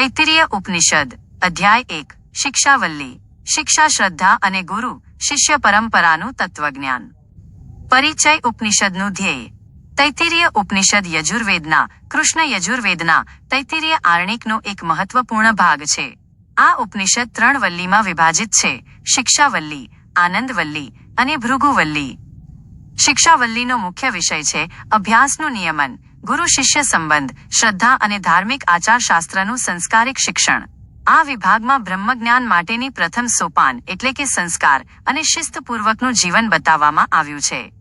તૈત્તિરીય ઉપનિષદ અધ્યાય એક શિક્ષાવલ્લી શિક્ષા શ્રદ્ધા અને ગુરુ શિષ્ય પરંપરાનું તત્વજ્ઞાન પરિચય ઉપનિષદનું ધ્યેય તૈત્તિરીય ઉપનિષદ યજુર્વેદના કૃષ્ણ યજુર્વેદના તૈત્તિરીય આર્ણિકનો એક મહત્વપૂર્ણ ભાગ છે। આ ઉપનિષદ ત્રણ વલ્લીમાં વિભાજિત છે, શિક્ષાવલ્લી, આનંદવલ્લી અને ભૃગુવલ્લી। શિક્ષાવલ્લીનો મુખ્ય વિષય છે અભ્યાસનું નિયમન ગુરુ શિષ્ય સંબંધ, શ્રદ્ધા અને ધાર્મિક આચારશાસ્ત્રનું સંસ્કારિક શિક્ષણ. આ વિભાગમાં બ્રહ્મજ્ઞાન માટેની પ્રથમ સોપાન એટલે કે સંસ્કાર અને શિસ્તપૂર્વકનું જીવન બતાવવામાં આવ્યું છે.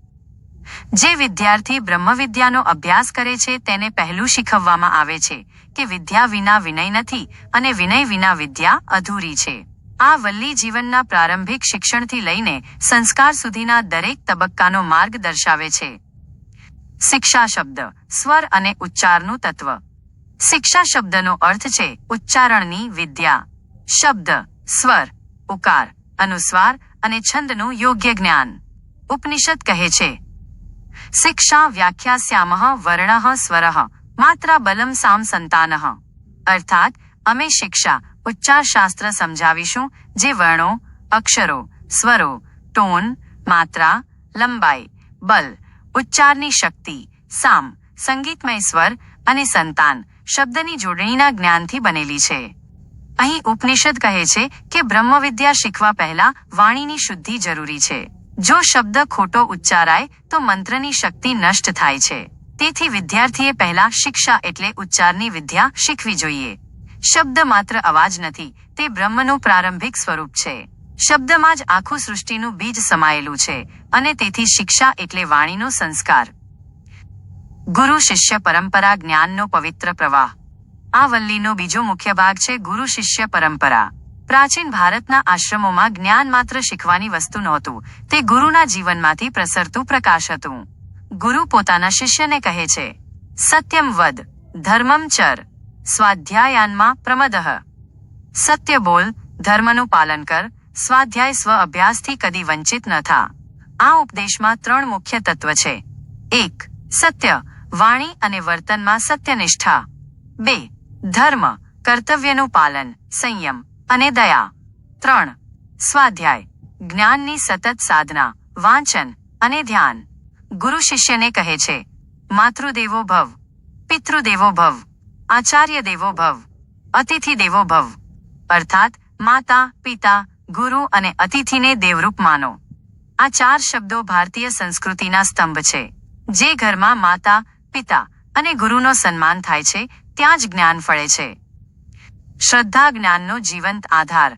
જે વિદ્યાર્થી બ્રહ્મવિદ્યાનો અભ્યાસ કરે છે તેને પહેલું શીખવવામાં આવે છે કે વિદ્યા વિના વિનય નથી અને વિનય વિના વિદ્યા અધૂરી છે. આ વલ્લી જીવનના પ્રારંભિક શિક્ષણથી લઈને સંસ્કાર સુધીના દરેક તબક્કાનો માર્ગ દર્શાવે છે. શિક્ષા શબ્દ, સ્વર અને ઉચ્ચારનું તત્વ. શિક્ષા શબ્દનો અર્થ છે ઉચ્ચારણની વિદ્યા. શબ્દ, સ્વર, ઉકાર, અનુસ્વાર અને છંદનું યોગ્ય જ્ઞાન. ઉપનિષદ કહે છે, શિક્ષા વ્યાખ્યાસ્યામઃ વર્ણઃ સ્વરઃ, માત્ર બલમ સામ સંતાનઃ. અર્થાત, અમે શિક્ષા, ઉચ્ચારશાસ્ત્ર સમજાવીશું, જે વર્ણો, અક્ષરો, સ્વરો, ટોન, માત્રા, લંબાઈ, બલ ઉચ્ચારની શક્તિ, સામ, સંગીતમય સ્વર અને સંતાન શબ્દની જોડણીના જ્ઞાનથી બનેલી છે. અહીં ઉપનિષદ કહે છે કે બ્રહ્મવિદ્યા શીખવા પહેલા વાણીની શુદ્ધિ જરૂરી છે. જો શબ્દ ખોટો ઉચ્ચારાય, તો મંત્રની શક્તિ નષ્ટ થાય છે. તેથી વિદ્યાર્થીએ પહેલા શિક્ષા એટલે ઉચ્ચારની વિદ્યા શીખવી જોઈએ. શબ્દ માત્ર અવાજ નથી, તે બ્રહ્મનું પ્રારંભિક સ્વરૂપ છે. શબ્દમાં જ આખું સૃષ્ટિનું બીજ સમાયેલું છે અને તેથી શિક્ષા એટલે વાણીનો સંસ્કાર. ગુરુ શિષ્ય પરંપરા જ્ઞાનનો પવિત્ર પ્રવાહ. આ વલ્લીનો બીજો મુખ્ય ભાગ છે ગુરુ શિષ્ય પરંપરા. પ્રાચીન ભારતના આશ્રમોમાં જ્ઞાન માત્ર શીખવાની વસ્તુ નહોતું, તે ગુરુના જીવનમાંથી પ્રસરતું પ્રકાશ હતું. ગુરુ પોતાના શિષ્યને કહે છે, સત્યમ વદ, ધર્મમ ચર, સ્વાધ્યાયાનમાં પ્રમદઃ સત્ય બોલ, ધર્મનું પાલન કર સ્વાધ્યાય સ્વ અભ્યાસથી કદી વંચિત ન થા. આ ઉપદેશમાં ત્રણ મુખ્ય તત્વ છે. એક, સત્ય, વાણી અને વર્તનમાં સત્યનિષ્ઠા. બે, ધર્મ, કર્તવ્યનું પાલન, સંયમ અને દયા. ત્રણ, સ્વાધ્યાય, જ્ઞાનની સતત સાધના, વાંચન અને ધ્યાન. ગુરુ શિષ્યને કહે છે, માતૃદેવો ભવ, પિતૃદેવો ભવ આચાર્ય દેવો ભવ અતિથિ દેવો ભવ. અર્થાત, માતા, પિતા ગુરુ અને અતિથિને દેવરૂપ માનો. આ ચાર શબ્દો ભારતીય સંસ્કૃતિના સ્તંભ છે, જે ઘરમાં માતા, પિતા અને ગુરુનો સન્માન થાય છે, ત્યાં જ જ્ઞાન ફળે છે. શ્રદ્ધા જ્ઞાનનો જીવંત આધાર,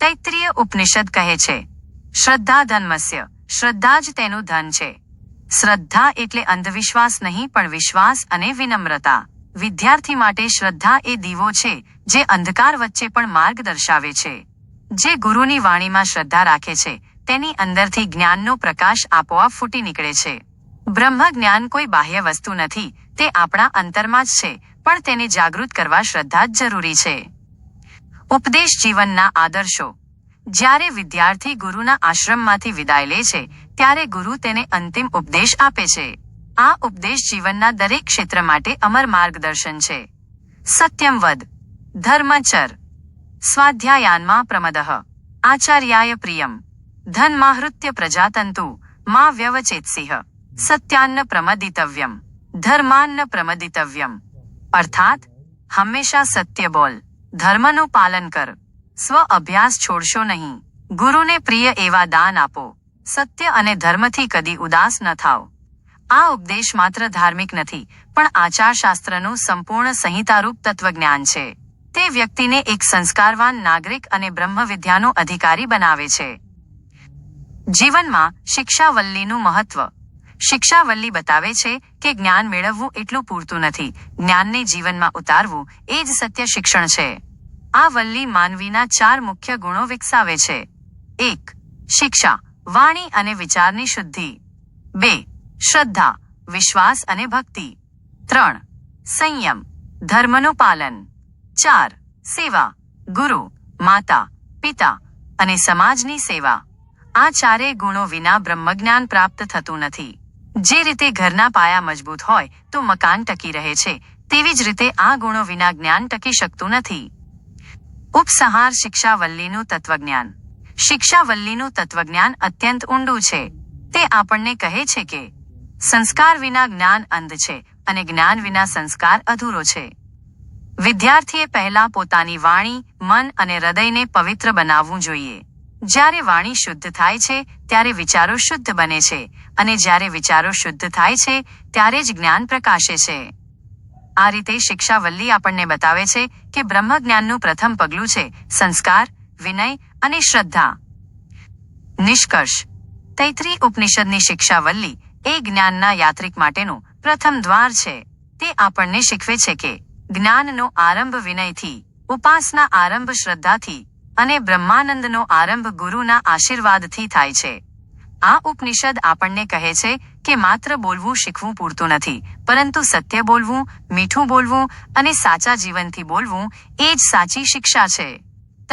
તૈત્રીય ઉપનિષદ કહે છે. શ્રદ્ધા ધન્મસ્ય શ્રદ્ધા જ તેનું ધન છે. શ્રદ્ધા એટલે અંધવિશ્વાસ નહીં, પણ વિશ્વાસ અને વિનમ્રતા. વિદ્યાર્થી માટે શ્રદ્ધા એ દીવો છે, જે અંધકાર વચ્ચે પણ માર્ગ દર્શાવે છે. જે ગુરુની વાણીમાં શ્રદ્ધા રાખે છે, તેની અંદરથી જ્ઞાનનો પ્રકાશ આપોઆપ ફૂટી નીકળે છે. બ્રહ્મ જ્ઞાન કોઈ બાહ્ય વસ્તુ નથી, તે આપણા અંતરમાં જ છે, પણ તેને જાગૃત કરવા શ્રદ્ધા જ જરૂરી છે. ઉપદેશ જીવનના આદર્શો. જ્યારે વિદ્યાર્થી ગુરુના આશ્રમમાંથી વિદાય લે છે, ત્યારે ગુરુ તેને અંતિમ ઉપદેશ આપે છે. આ ઉપદેશ જીવનના દરેક ક્ષેત્ર માટે અમર માર્ગદર્શન છે. સત્યમ વદ ધર્મચર. સ્વાધ્યાયાનમાં પ્રમદઃ આચાર્યાય પ્રિયમ ધનમાહૃત્ય પ્રજાતંતુ મા વ્યવચેતસિંહ સત્યાન્ન પ્રમદિતવ્યમ ધર્માન્ન પ્રમદિતવ્યમ અર્થાત હંમેશા સત્ય બોલ ધર્મનું પાલન કર સ્વ અભ્યાસ છોડશો નહીં ગુરુને પ્રિય એવા દાન આપો સત્ય અને ધર્મથી કદી ઉદાસ ન થાવ આ ઉપદેશ માત્ર ધાર્મિક નથી પણ આચારશાસ્ત્રનું સંપૂર્ણ સંહિતારૂપ તત્વજ્ઞાન છે તે વ્યક્તિને એક સંસ્કારવાન નાગરિક અને બ્રહ્મવિદ્યાનો અધિકારી બનાવે છે. જીવનમાં શિક્ષાવલ્લીનું મહત્વ. શિક્ષાવલ્લી બતાવે છે કે જ્ઞાન મેળવવું એટલું પૂરતું નથી. જ્ઞાનને જીવનમાં ઉતારવું એ જ સત્ય શિક્ષણ છે. આ વલ્લી માનવીના ચાર મુખ્ય ગુણો વિકસાવે છે. એક, શિક્ષા, વાણી અને વિચારની શુદ્ધિ. બે, શ્રદ્ધા, વિશ્વાસ અને ભક્તિ. ત્રણ, સંયમ, ધર્મનું પાલન. ચાર, સેવા, ગુરુ, માતા, પિતા અને સમાજની સેવા. આ ચારેય ગુણો વિના બ્રહ્મજ્ઞાન પ્રાપ્ત થતું નથી. જે રીતે ઘરના પાયા મજબૂત હોય, તો મકાન ટકી રહે છે, તેવી જ રીતે આ ગુણો વિના જ્ઞાન ટકી શકતું નથી. ઉપસંહાર શિક્ષાવલ્લીનું તત્વજ્ઞાન. શિક્ષાવલ્લીનું તત્વજ્ઞાન અત્યંત ઊંડું છે. તે આપણને કહે છે કે સંસ્કાર વિના જ્ઞાન અંધ છે અને જ્ઞાન વિના સંસ્કાર અધૂરો છે. વિદ્યાર્થીએ પહેલા પોતાની વાણી, મન અને હૃદયને પવિત્ર બનાવવું જોઈએ. જ્યારે વાણી શુદ્ધ થાય છે, ત્યારે વિચારો શુદ્ધ બને છે અને જ્યારે વિચારો શુદ્ધ થાય છે, ત્યારે જ જ્ઞાન પ્રકાશે છે. આ રીતે શિક્ષાવલ્લી આપણને બતાવે છે કે બ્રહ્મજ્ઞાનનું પ્રથમ પગલું છે સંસ્કાર, વિનય અને શ્રદ્ધા. નિષ્કર્ષ. તૈત્રી ઉપનિષદની શિક્ષાવલ્લી એ જ્ઞાનના યાત્રિક માટેનું પ્રથમ દ્વાર છે. તે આપણને શીખવે છે કે જ્ઞાનનો આરંભ વિનયથી, ઉપાસના આરંભ શ્રદ્ધાથી અને બ્રહ્માનંદનો આરંભ ગુરુના આશીર્વાદથી થાય છે. આ ઉપનિષદ આપણને કહે છે કે માત્ર બોલવું શીખવું પૂરતું નથી, પરંતુ સત્ય બોલવું, મીઠું બોલવું અને સાચા જીવનથી બોલવું એ જ સાચી શિક્ષા છે.